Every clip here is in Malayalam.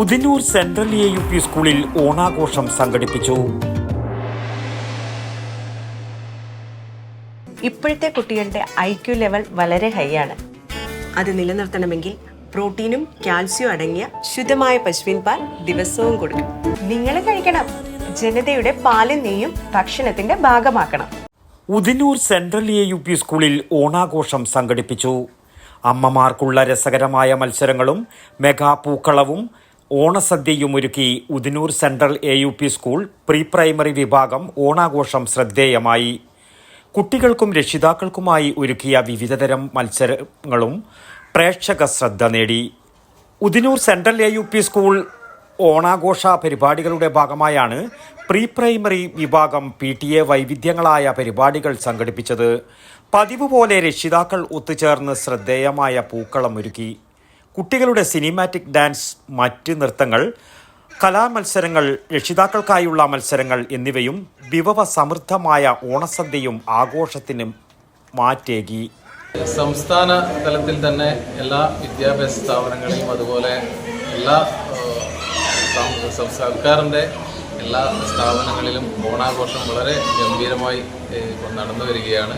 Udinur central A U P സ്കൂളിൽ ഓണാഘോഷം സംഘടിപ്പിച്ചു. ഇപ്പോഴത്തെ കുട്ടികളുടെ ഐ ക്യു ലെവൽ വളരെ ഹൈ ആണ്. അത് നിലനിർത്തണമെങ്കിൽ പ്രോട്ടീനും കാൽസ്യവും അടങ്ങിയ ശുദ്ധമായ പശുവിൻ പാൽ ദിവസവും കൊടുക്കും നിങ്ങൾ കഴിക്കണം. ജനതയുടെ പാലും നെയ്യും ഭക്ഷണത്തിന്റെ ഭാഗമാക്കണം. Udinur central A U P സ്കൂളിൽ ഓണാഘോഷം സംഘടിപ്പിച്ചു. അമ്മമാർക്കുള്ള രസകരമായ മത്സരങ്ങളും മെഗാ പൂക്കളവും ഓണസദ്യയും ഒരുക്കി Udinur central A U P school pre primary വിഭാഗം ഓണാഘോഷം ശ്രദ്ധേയമായി. കുട്ടികൾക്കും രക്ഷിതാക്കൾക്കുമായി ഒരുക്കിയ വിവിധതരം മത്സരങ്ങളും പ്രേക്ഷക ശ്രദ്ധ നേടി. Udinur central A U P school ഓണാഘോഷ പരിപാടികളുടെ ഭാഗമായാണ് പ്രീ പ്രൈമറി വിഭാഗം പി ടി എ വൈവിധ്യങ്ങളായ പരിപാടികൾ സംഘടിപ്പിച്ചത്. പതിവ് പോലെ രക്ഷിതാക്കൾ ഒത്തുചേർന്ന് ശ്രദ്ധേയമായ പൂക്കളം ഒരുക്കി. കുട്ടികളുടെ സിനിമാറ്റിക് ഡാൻസ് മറ്റ് നൃത്തങ്ങൾ കലാമത്സരങ്ങൾ രക്ഷിതാക്കൾക്കായുള്ള മത്സരങ്ങൾ എന്നിവയും വിഭവ സമൃദ്ധമായ ഓണസദ്യയും ആഘോഷത്തിനും മാറ്റേകി. സംസ്ഥാന തലത്തിൽ തന്നെ എല്ലാ വിദ്യാഭ്യാസ സ്ഥാപനങ്ങളിലും അതുപോലെ എല്ലാ സർക്കാരിന്റെ എല്ലാ സ്ഥാപനങ്ങളിലും ഓണാഘോഷം വളരെ ഗംഭീരമായി നടന്നു വരികയാണ്.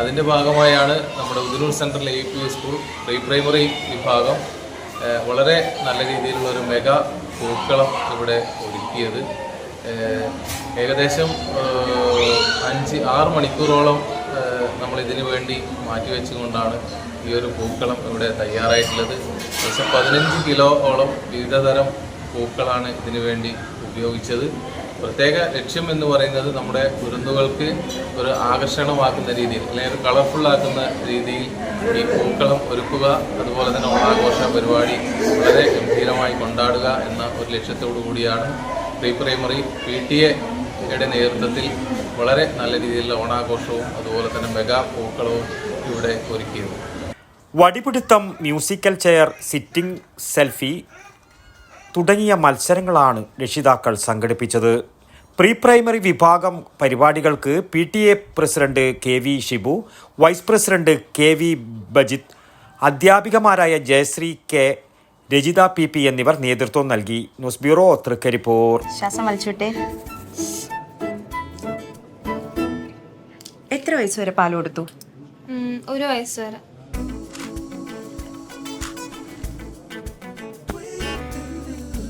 അതിന്റെ ഭാഗമായാണ് നമ്മുടെ Udinur central A P school pre primary വിഭാഗം വളരെ നല്ല രീതിയിലുള്ള ഒരു മെഗാ പൂക്കളം ഇവിടെ ഒരുക്കിയത്. ഏകദേശം അഞ്ച് ആറ് മണിക്കൂറോളം നമ്മളിതിനു വേണ്ടി മാറ്റിവെച്ചുകൊണ്ടാണ് ഈ ഒരു പൂക്കളം ഇവിടെ തയ്യാറായിട്ടുള്ളത്. ഏകദേശം പതിനഞ്ച് കിലോയോളം വിവിധതരം പൂക്കളാണ് ഇതിനു വേണ്ടി ഉപയോഗിച്ചത്. പ്രത്യേക ലക്ഷ്യം എന്ന് പറയുന്നത് നമ്മുടെ കുരുന്നുകൾക്ക് ഒരു ആകർഷണമാക്കുന്ന രീതിയിൽ അല്ലെങ്കിൽ ഒരു കളർഫുള്ളാക്കുന്ന രീതിയിൽ ഈ പൂക്കളം ഒരുക്കുക അതുപോലെ തന്നെ ഓണാഘോഷ പരിപാടി വളരെ ഗംഭീരമായി കൊണ്ടാടുക എന്ന ഒരു ലക്ഷ്യത്തോടു കൂടിയാണ് പ്രീ പ്രൈമറി പി ടി എയുടെ നേതൃത്വത്തിൽ വളരെ നല്ല രീതിയിലുള്ള ഓണാഘോഷവും അതുപോലെ തന്നെ മെഗാ പൂക്കളവും ഇവിടെ ഒരുക്കിയത്. വടിപിടുത്തം മ്യൂസിക്കൽ ചെയർ സിറ്റിംഗ് സെൽഫി തുടങ്ങിയ മത്സരങ്ങളാണ് രക്ഷിതാക്കൾ സംഘടിപ്പിച്ചത്. പ്രീ പ്രൈമറി വിഭാഗം പരിപാടികൾക്ക് P T A president K V Shibu vice president K V Bajith അധ്യാപികമാരായ Jayasree K Rajitha P P എന്നിവർ നേതൃത്വം നൽകി. News bureau Trikaripur. ശ്വാസം എത്ര വയസ്സ് വരെ പാൽ കൊടുത്തു? ഒരു വയസ്സ് വരെ.